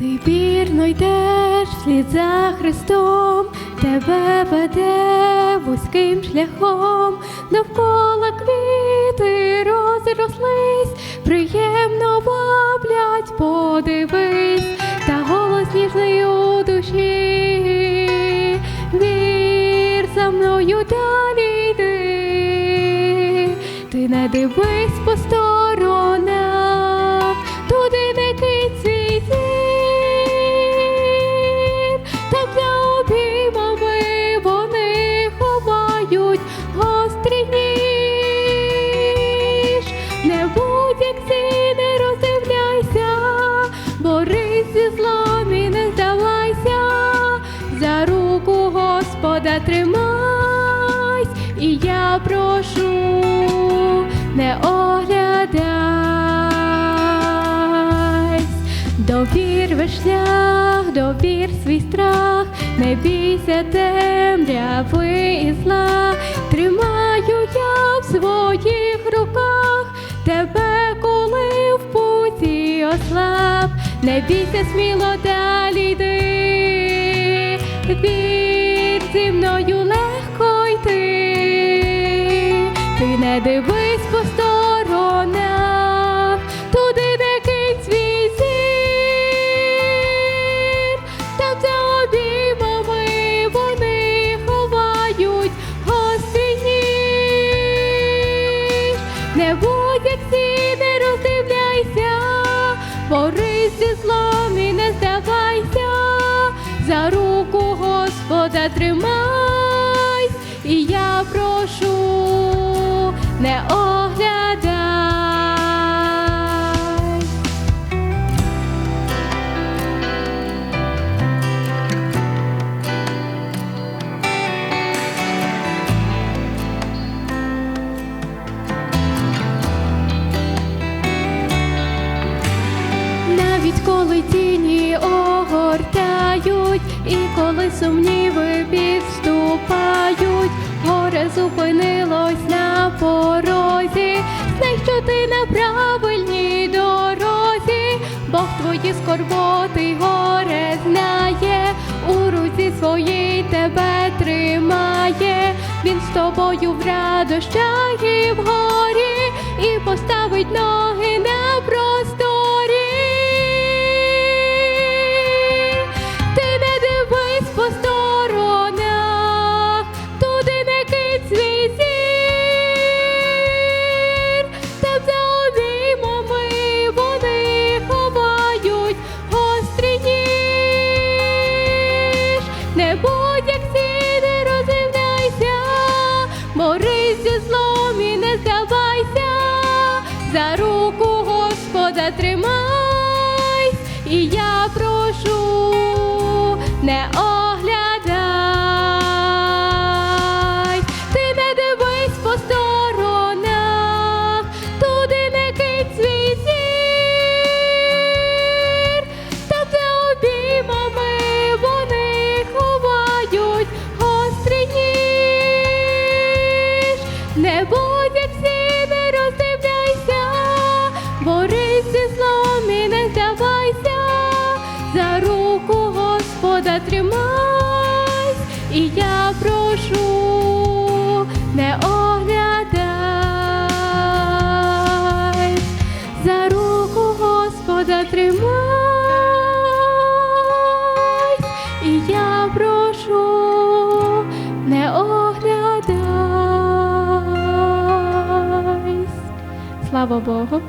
Ти вірно йдеш вслід за Христом, тебе веде вузьким шляхом, довкола квіти розрослись, приємно ваблять, подивись, та голос ніжний у душі, вір за мною далі йди, ти не дивись Тримайсь, і я прошу, не оглядайсь, довір весь шлях, довір свій страх, не бійся темряви і зла, тримаю я в своїх руках тебе, коли в путі ослаб, не бійся сміло далі не дивись по сторонах, туди не кинь свій зір, там за обіймами вони ховають гострий ніж. Не будь як всі, не роздивляйся, борись зі злом і не здавайся, за руку Господа тримайсь, і я прошу, не оглядай. Навіть коли тіні огортають, і коли сумніви підступають, горе зупинилось на скорботи горе знає, у руці своїй тебе тримає, він з тобою в радощах і в горі, і поставить ноги як всі, не роздивляйся, борись зі злом і не здавайся, за руку Господа тримай, і я прошу, baba